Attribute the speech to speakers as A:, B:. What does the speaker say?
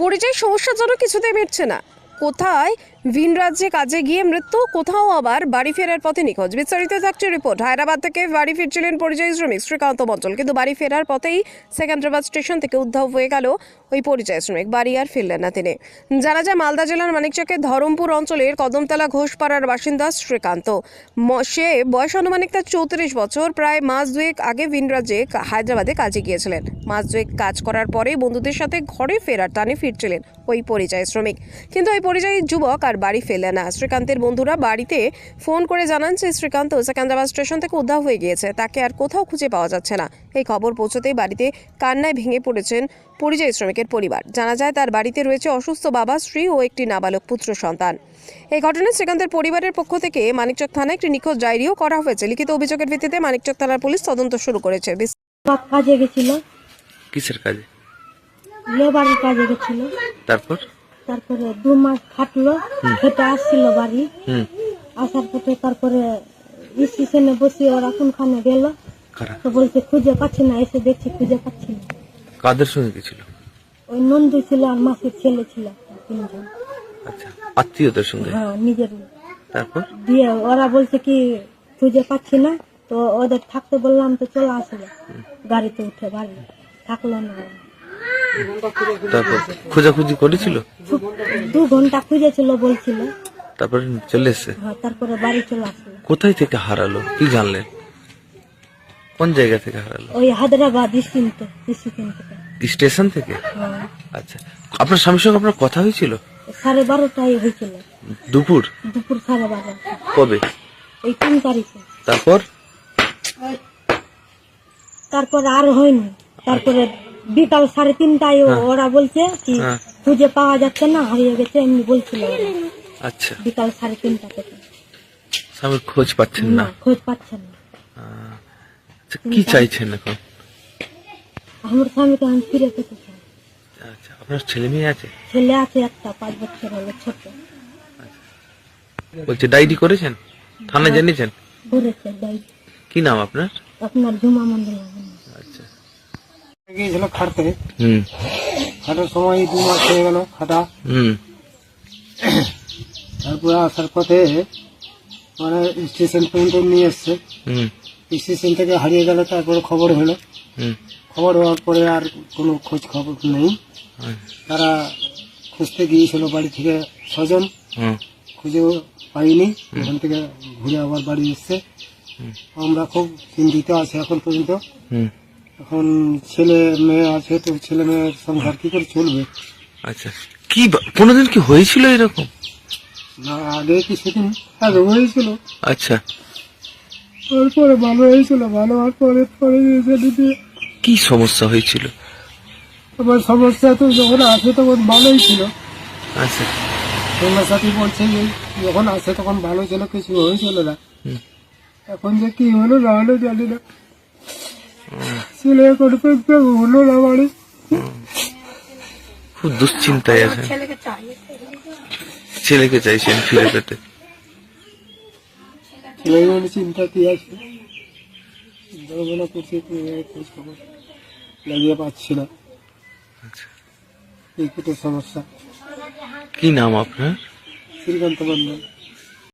A: পরিযায়ী সমস্যার জন্য কিছুতেই মিটছে না। কোথায় ভিন রাজ্যে কাজে গিয়ে মৃত্যু, কোথাও আবার বাড়ি ফেরার পথে নিখোঁজ। বিস্তারিত থাকছে রিপোর্ট। হায়দ্রাবাদ থেকে বাড়ি ফিরছিলেন পরিযায়ী শ্রমিক শ্রীকান্ত মঞ্চল কিন্তু বাড়ি ফেরার পথেই সেকেন্দ্রাবাদ স্টেশন থেকে উদ্ধার হয়ে গেল ওই পরিযায়ী শ্রমিক। বাড়ি আর ফিরলেন না তিনি। জানা যায়, মালদা জেলার মানিকচকের ধরমপুর অঞ্চলের কদমতলা ঘোষপাড়ার বাসিন্দা শ্রীকান্ত। সে বয়স আনুমানিক তার চৌত্রিশ বছর। প্রায় মাস দুয়েক আগে ভিন রাজ্যে হায়দ্রাবাদে কাজে গিয়েছিলেন। মাস দুয়েক কাজ করার পরেই বন্ধুদের সাথে ঘরে ফেরার টানে ফিরছিলেন ওই পরিযায়ী শ্রমিক। কিন্তু ওই পরিযায়ী যুবক আর বাড়ি ফেলে না। শ্রীকান্তের বন্ধুরা বাড়িতে ফোন করে জানান যে শ্রীকান্ত সেকেন্দ্রাবাদ স্টেশন থেকে উদ্ধার হয়ে গিয়েছে। তাকে আর কোথাও খুঁজে পাওয়া যাচ্ছে না। এই খবর পৌঁছতেই বাড়িতে কান্নায় ভেঙে পড়েছেন পরিযায়ী শ্রমিকের পরিবার। জানা যায় তার বাড়িতে রয়েছে অসুস্থ বাবা স্ত্রী ও একটি নাবালক পুত্র সন্তান। এই ঘটনায় শ্রীকান্তের পরিবারের পক্ষ থেকে মানিকচক থানায় একটি নিখোঁজ ডায়েরিও করা হয়েছে। লিখিত অভিযোগের ভিত্তিতে মানিকচক থানার পুলিশ তদন্ত শুরু করেছে।
B: কাজে গেছিল।
C: কিসের কাজে?
B: লেবারের কাজে গেছিল।
C: তারপর?
B: তারপরে দু মাস খাটলো খেতে আসছিল বাড়ি। আসার পথে তারপরে স্টেশনে বসে ওরা কোনখানে গেল। তো বলছে খুঁজে পাচ্ছি না এসে দেখছি খুঁজে পাচ্ছি না।
C: কাদের সঙ্গে গেছিল?
B: ওই নন্দু ছিল আর মাসির ছেলে ছিল তিনজন।
C: আচ্ছা আত্মীয়দের সঙ্গে?
B: হ্যাঁ নিজের
C: তারপর?
B: দিয়ে ওরা বলছে কি খুঁজে পাচ্ছি না। তো ওদের থাকতে বললাম তো চলে আসলো গাড়িতে উঠে বাড়ি। থাকল না।
C: তারপর খোঁজাখুঁজি করেছিল?
B: দু ঘণ্টা খুঁজেছিল বলছিল।
C: তারপরে চলে এসছে?
B: হ্যাঁ তারপরে বাড়ি চলে আসলো।
C: কোথায় থেকে হারালো? কি জানলেন? কোন জায়গা থেকে হারালো?
B: ওই হায়দ্রাবাদ স্টেশন থেকে।
C: স্টেশন থেকে?
B: হ্যাঁ।
C: আচ্ছা। আপনার স্বামীর সঙ্গে আপনার কথা হয়েছিল?
B: সাড়ে বারোটায় হয়েছিল।
C: দুপুর?
B: দুপুর সাড়ে বারোটা।
C: কবে?
B: এই তিন তারিখে।
C: তারপর?
B: তারপর আর হয়নি। তারপরে বিকাল সাড়ে তিনটায় ও- ওরা বলছে কি
C: হ্যাঁ।
B: খুঁজে পাওয়া যাচ্ছে না হারিয়ে গেছে এমনি বলছিল।
C: আচ্ছা।
B: বিকাল সাড়ে তিনটা থেকে।
C: স্বামীর খোঁজ পাচ্ছেন
B: না? খোঁজ পাচ্ছে না।
C: আচ্ছা কি চাইছেন এখন?
B: আমার স্বামীকে আমি ফিরে পেতে চাই।
C: আচ্ছা আপনার ছেলে মেয়ে আছে?
B: ছেলে আছে একটা পাঁচ বছর হলো ছোট।
C: বলছে ডায়েরি করেছেন? থানায় জানিয়েছেন?
B: করেছে দায়ী
C: কি নাম আপনার?
B: আপনার জুমা মন্দির
C: আচ্ছা।
D: গিয়েছিল খাটতে। খাটার সময় দু মাস হয়ে গেল খাটা।
C: হুম।
D: তারপরে আসার পথে মানে স্টেশন পর্যন্ত নিয়ে এসছে। স্টেশন থেকে হারিয়ে গেল তারপরে খবর হলো। খবর হওয়ার পরে আর কোনো খোঁজ খবর নেই। তারা খুঁজতে গিয়েছিল বাড়ি থেকে
C: হুম।
D: খুঁজেও পাইনি। ওখান থেকে ঘুরে আবার বাড়ি এসছে। আমরা খুব চিন্তিত আছি এখন পর্যন্ত। এখন ছেলে মেয়ে আছে তো ছেলে মেয়ের সংসার কি করে চলবে?
C: আচ্ছা। কি বা- কোনোদিন কি হয়েছিল এরকম?
D: না আগে কিছুদিন আগে হয়েছিল।
C: আচ্ছা।
D: তারপরে ভালো হয়েছিল ভালো হওয়ার পরে পরে এসে দিদি
C: কি সমস্যা হয়েছিল?
D: আমার সমস্যা তো যখন আসে তখন ভালোই ছিল।
C: আচ্ছা।
D: সঙ্গে সাথী বলছে যে যখন আসে তখন ভালো ছিল কিছু হয়েছিল না।
C: হুম।
D: এখন যে কি হলো না হলো জানি না। ছেলে এখন পেতে হলো না বাড়ি।
C: খুব দুশ্চিন্তায় আছেন ছেলেকে চাইছেন ফিরে পেতে।
D: ছেলে মনে চিন্তা কি আছে? চিন্তা ভাবনা করছে খোঁজ খবর লাগিয়ে পাচ্ছি না।
C: আচ্ছা।
D: এই সমস্যা।
C: কি নাম আপনার?
D: শ্রীকান্ত মন্ডল